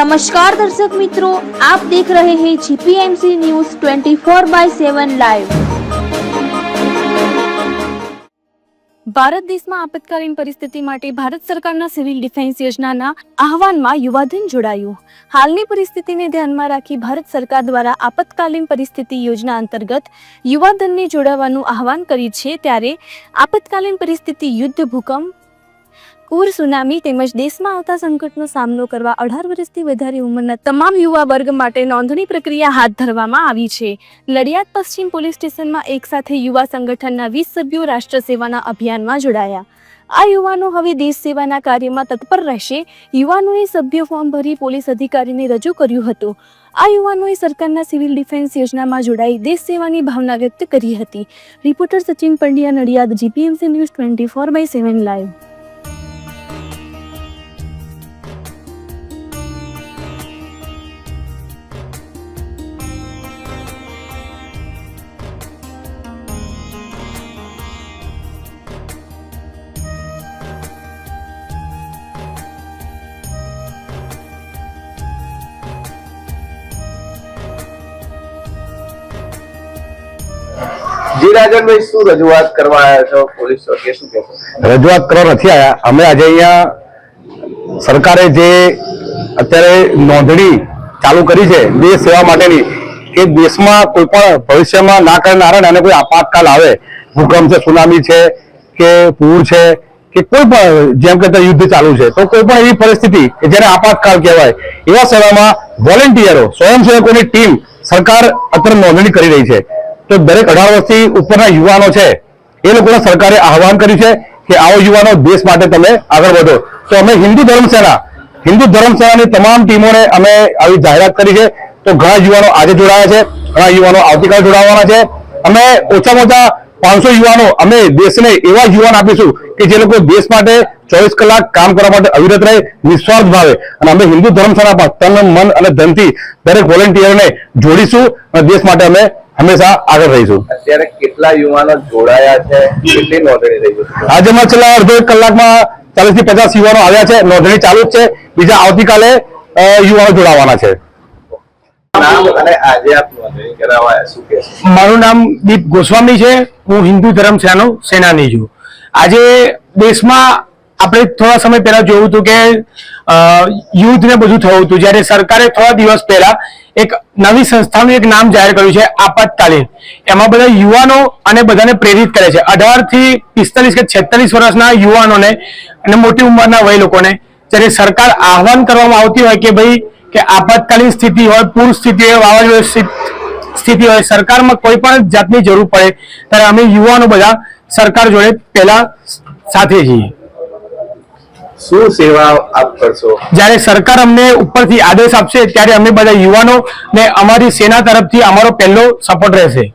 નમસ્કાર દર્શક મિત્રો, આપ દેખ રહે હૈ GPMC news 24 by 7 live Bharat દેશમાં આપતકાલીન પરિસ્થિતિ માટે ભારત સરકારના સિવિલ ડિફેન્સ યોજનાના આહવાનમાં યુવાધન જોડાયું. હાલની પરિસ્થિતિને ધ્યાનમાં રાખી ભારત સરકાર દ્વારા આપતકાલીન પરિસ્થિતિ યોજના અંતર્ગત યુવાધનને જોડાવાનું આહવાન કર્યું છે, ત્યારે આપતકાલીન પરિસ્થિતિ યુદ્ધ ભૂકંપ પૂર, સુનામી તેમજ દેશમાં આવતા સંકટનો સામનો કરવા અઢાર વર્ષથી વધારે ઉંમરના તમામ યુવા વર્ગ માટે નોંધણી પ્રક્રિયા હાથ ધરવામાં આવી છે. લડિયાદ પશ્ચિમ પોલીસ સ્ટેશનમાં એક સાથે યુવા સંગઠનના વીસ સભ્યો રાષ્ટ્ર સેવાના અભિયાનમાં જોડાયા. આ યુવાનો હવે દેશ સેવાના કાર્યમાં તત્પર રહેશે. યુવાનોએ સભ્ય ફોર્મ ભરી પોલીસ અધિકારીને રજૂ કર્યું હતું. આ યુવાનોએ સરકારના સિવિલ ડિફેન્સ યોજનામાં જોડાઈ દેશ સેવાની ભાવના વ્યક્ત કરી હતી. Reporter Sachin Pandya, Nadiad, GPMC news twenty four by seven live. જી રાજનભાઈ શું રજૂઆત કરવા પોલીસ રજૂઆત કરવા નથી આવ્યા. અમે આજે અહીંયા સરકારે જે અત્યારે નોંધણી ચાલુ કરી છે દેશ સેવા માટેની, કે દેશમાં કોઈ પણ ભવિષ્યમાં ના કરનારા અને કોઈ આપાતકાલ આવે, ભૂકંપ છે, સુનામી છે, કે પૂર છે, કે કોઈ પણ, જેમ કે યુદ્ધ ચાલુ છે, તો કોઈ પણ એવી પરિસ્થિતિ કે જેને આપાતકાળ કહેવાય, એવા સમયમાં વોલેન્ટિયરો, સ્વયંસેવકોની ટીમ સરકાર અત્યારે નોંધણી કરી રહી છે. તો દરેક અઢાર વર્ષથી ઉપરના યુવાનો છે, એ લોકોને સરકારે આહવાન કર્યું છે કે આવો યુવાનો દેશ માટે તમે આગળ વધો. તો અમે હિન્દુ ધર્મ સેના, હિન્દુ ધર્મ સેનાની તમામ ટીમોને અમે આવી જાહેરાત કરી છે. તો ઘણા યુવાનો આજે જોડાયા છે, ઘણા યુવાનો આવતીકાલે જોડાવાના છે. અમે ઓછામાં ઓછા પાંચસો યુવાનો અમે દેશને એવા યુવાન આપીશું કે જે લોકો દેશ માટે ચોવીસ કલાક કામ કરવા માટે અવિરત રહે નિસ્વાર્થ ભાવે. અને અમે હિન્દુ ધર્મ સેના પણ તન મન અને ધનથી દરેક વોલેન્ટિયરને જોડીશું અને દેશ માટે અમે હંમેશા આગળ રહીશું. અત્યારે કેટલા યુવાનો જોડાયા છે? કેટલી નોંધણી થઈ છે? આજે માં છેલ્લા અડધો એક કલાકમાં ચાલીસથી પચાસ યુવાનો આવ્યા છે. નોંધણી ચાલુ જ છે. બીજા આવતીકાલે યુવાનો જોડાવાના છે. મારું નામ દીપ ગોસ્વામી છે. હું હિન્દુ ધર્મ સેનાનો સેનાની છું. આજે દેશમાં આપણે થોડા સમય પહેલા જોયું હતું કે યુદ્ધ ને બધું થયું હતું. જ્યારે સરકારે થોડા દિવસ પહેલા એક નવી સંસ્થાનું એક નામ જાહેર કર્યું છે, આપાતકાલીન. એમાં બધા યુવાનો અને બધાને પ્રેરિત કરે છે. અઢારથી પિસ્તાલીસ કે છેતાલીસ વર્ષના યુવાનોને અને મોટી ઉંમરના વય લોકોને જ્યારે સરકાર આહવાન કરવામાં આવતી હોય કે ભાઈ કે આપાતકાલીન સ્થિતિ હોય પૂર સ્થિતિ હોય વાવાઝોડા સ્થિતિ હોય સરકારમાં કોઈ પણ જાતની જરૂર પડે ત્યારે અમે યુવાનો બધા સરકાર જોડે પહેલા સાથે છીએ. શું સેવા આપ કરશો? જ્યારે સરકાર અમને ઉપરથી આદેશ આપશે ત્યારે અમે બધા યુવાનો ને અમારી સેના તરફથી અમારો પહેલો સપોર્ટ રહેશે.